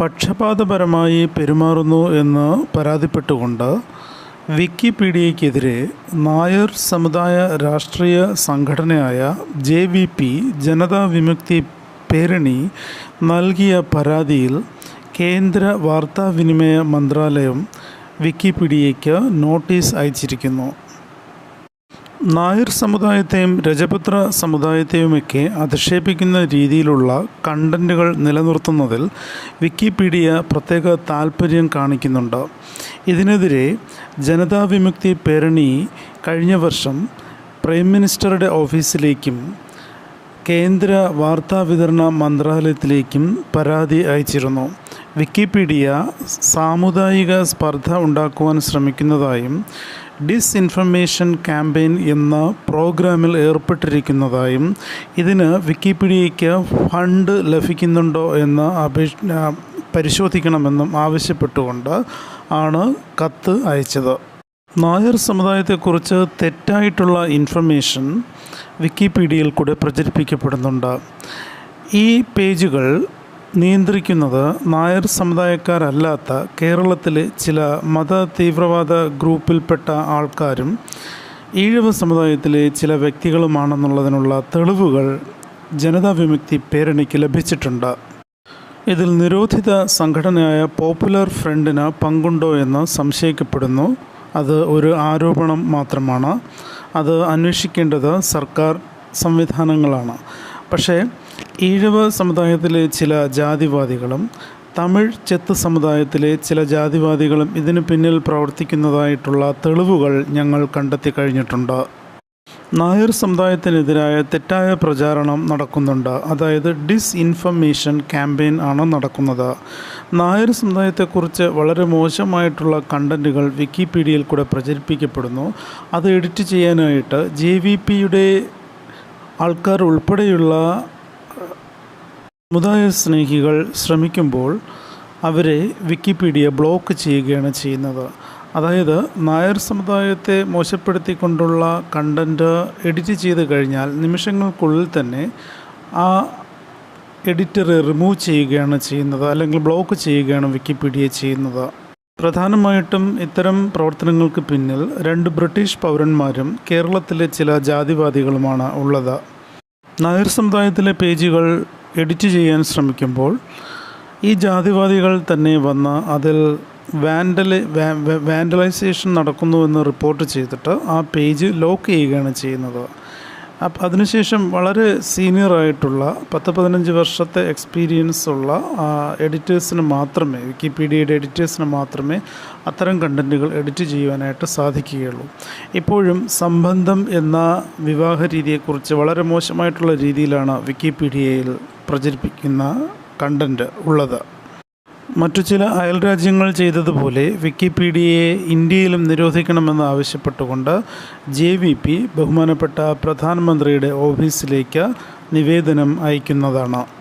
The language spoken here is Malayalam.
പക്ഷപാതപരമായി പെരുമാറുന്നു എന്ന് പരാതിപ്പെട്ടുകൊണ്ട് വിക്കിപീഡിയയ്ക്കെതിരെ നായർ സമുദായ രാഷ്ട്രീയ സംഘടനയായ J V P Janatha Vimukthi Peramuna നൽകിയ പരാതിയിൽ കേന്ദ്ര വാർത്താവിനിമയ മന്ത്രാലയം വിക്കിപീഡിയയ്ക്ക് നോട്ടീസ് അയച്ചിരിക്കുന്നു. നായർ സമുദായത്തെയും രജപുത്ര സമുദായത്തെയുമൊക്കെ അധിക്ഷേപിക്കുന്ന രീതിയിലുള്ള കണ്ടന്റുകൾ നിലനിർത്തുന്നതിൽ വിക്കിപീഡിയ പ്രത്യേക താൽപ്പര്യം കാണിക്കുന്നുണ്ട്. ഇതിനെതിരെ ജനതാ വിമുക്തി പേരണി കഴിഞ്ഞ വർഷം പ്രൈം മിനിസ്റ്ററുടെ ഓഫീസിലേക്കും കേന്ദ്ര വാർത്താവിതരണ മന്ത്രാലയത്തിലേക്കും പരാതി അയച്ചിരുന്നു. വിക്കിപീഡിയ സാമുദായിക സ്പർദ്ധ ഉണ്ടാക്കുവാൻ ശ്രമിക്കുന്നതായും ഡിസ്ഇൻഫർമേഷൻ ക്യാമ്പയിൻ എന്ന പ്രോഗ്രാമിൽ ഏർപ്പെട്ടിരിക്കുന്നതായും ഇതിന് വിക്കിപീഡിയയ്ക്ക് ഫണ്ട് ലഭിക്കുന്നുണ്ടോ എന്ന് അപേക്ഷ പരിശോധിക്കണമെന്നും ആവശ്യപ്പെട്ടുകൊണ്ട് ആണ് കത്ത് അയച്ചത്. നായർ സമുദായത്തെക്കുറിച്ച് തെറ്റായിട്ടുള്ള ഇൻഫർമേഷൻ വിക്കിപീഡിയയിൽ കൂടെ പ്രചരിപ്പിക്കപ്പെടുന്നുണ്ട്. ഈ പേജുകൾ നിയന്ത്രിക്കുന്നത് നായർ സമുദായക്കാരല്ലാത്ത കേരളത്തിലെ ചില മത തീവ്രവാദ ഗ്രൂപ്പിൽപ്പെട്ട ആൾക്കാരും ഈഴവ സമുദായത്തിലെ ചില വ്യക്തികളുമാണെന്നുള്ളതിനുള്ള തെളിവുകൾ ജനതാ വിമുക്തി പേരണിക്ക് ലഭിച്ചിട്ടുണ്ട്. ഇതിൽ നിരോധിത സംഘടനയായ പോപ്പുലർ ഫ്രണ്ടിന് പങ്കുണ്ടോ എന്ന് സംശയിക്കപ്പെടുന്നു. അത് ഒരു ആരോപണം മാത്രമാണ്. അത് അന്വേഷിക്കേണ്ടത് സർക്കാർ സംവിധാനങ്ങളാണ്. പക്ഷേ ഈഴവ സമുദായത്തിലെ ചില ജാതിവാദികളും തമിഴ് ചെത്ത് സമുദായത്തിലെ ചില ജാതിവാദികളും ഇതിന് പിന്നിൽ പ്രവർത്തിക്കുന്നതായിട്ടുള്ള തെളിവുകൾ ഞങ്ങൾ കണ്ടെത്തി കഴിഞ്ഞിട്ടുണ്ട്. നായർ സമുദായത്തിനെതിരായ തെറ്റായ പ്രചാരണം നടക്കുന്നുണ്ട്. അതായത് ഡിസ്ഇൻഫർമേഷൻ ക്യാമ്പയിൻ ആണ് നടക്കുന്നത്. നായർ സമുദായത്തെക്കുറിച്ച് വളരെ മോശമായിട്ടുള്ള കണ്ടന്റുകൾ വിക്കിപീഡിയയിൽ കൂടെ പ്രചരിപ്പിക്കപ്പെടുന്നു. അത് എഡിറ്റ് ചെയ്യാനായിട്ട് ജെ വി പിയുടെ ആൾക്കാർ ഉൾപ്പെടെയുള്ള സമുദായ സ്നേഹികൾ ശ്രമിക്കുമ്പോൾ അവരെ വിക്കിപീഡിയ ബ്ലോക്ക് ചെയ്യുകയാണ് ചെയ്യുന്നത്. അതായത് നായർ സമുദായത്തെ മോശപ്പെടുത്തിക്കൊണ്ടുള്ള കണ്ടന്റ് എഡിറ്റ് ചെയ്ത് കഴിഞ്ഞാൽ നിമിഷങ്ങൾക്കുള്ളിൽ തന്നെ ആ എഡിറ്ററെ റിമൂവ് ചെയ്യുകയാണ് ചെയ്യുന്നത് അല്ലെങ്കിൽ ബ്ലോക്ക് ചെയ്യുകയാണ് വിക്കിപീഡിയ ചെയ്യുന്നത്. പ്രധാനമായിട്ടും ഇത്തരം പ്രവർത്തനങ്ങൾക്ക് പിന്നിൽ രണ്ട് ബ്രിട്ടീഷ് പൗരന്മാരും കേരളത്തിലെ ചില ജാതിവാദികളുമാണ് ഉള്ളത്. നായർ സമുദായത്തിലെ പേജുകൾ എഡിറ്റ് ചെയ്യാൻ ശ്രമിക്കുമ്പോൾ ഈ ജാതിവാദികൾ തന്നെ വന്ന് അതിൽ വാൻഡലി വാൻഡലൈസേഷൻ നടക്കുന്നുവെന്ന് റിപ്പോർട്ട് ചെയ്തിട്ട് ആ പേജ് ലോക്ക് ചെയ്യുകയാണ് ചെയ്യുന്നത്. അപ്പം അതിനുശേഷം വളരെ സീനിയറായിട്ടുള്ള പത്ത് പതിനഞ്ച് വർഷത്തെ എക്സ്പീരിയൻസ് ഉള്ള എഡിറ്റേഴ്സിന് മാത്രമേ വിക്കിപീഡിയയുടെ എഡിറ്റേഴ്സിന് മാത്രമേ അത്തരം കണ്ടന്റുകൾ എഡിറ്റ് ചെയ്യുവാനായിട്ട് സാധിക്കുകയുള്ളൂ. ഇപ്പോഴും സംബന്ധം എന്ന വിവാഹ രീതിയെക്കുറിച്ച് വളരെ മോശമായിട്ടുള്ള രീതിയിലാണ് വിക്കിപീഡിയയിൽ പ്രചരിപ്പിക്കുന്ന കണ്ടന്റ് ഉള്ളത്. മറ്റു ചില അയൽ രാജ്യങ്ങൾ ചെയ്തതുപോലെ വിക്കിപീഡിയയെ ഇന്ത്യയിലും നിരോധിക്കണമെന്ന് ആവശ്യപ്പെട്ടുകൊണ്ട് ജെ വി പി ബഹുമാനപ്പെട്ട പ്രധാനമന്ത്രിയുടെ ഓഫീസിലേക്ക് നിവേദനം അയക്കുന്നതാണ്.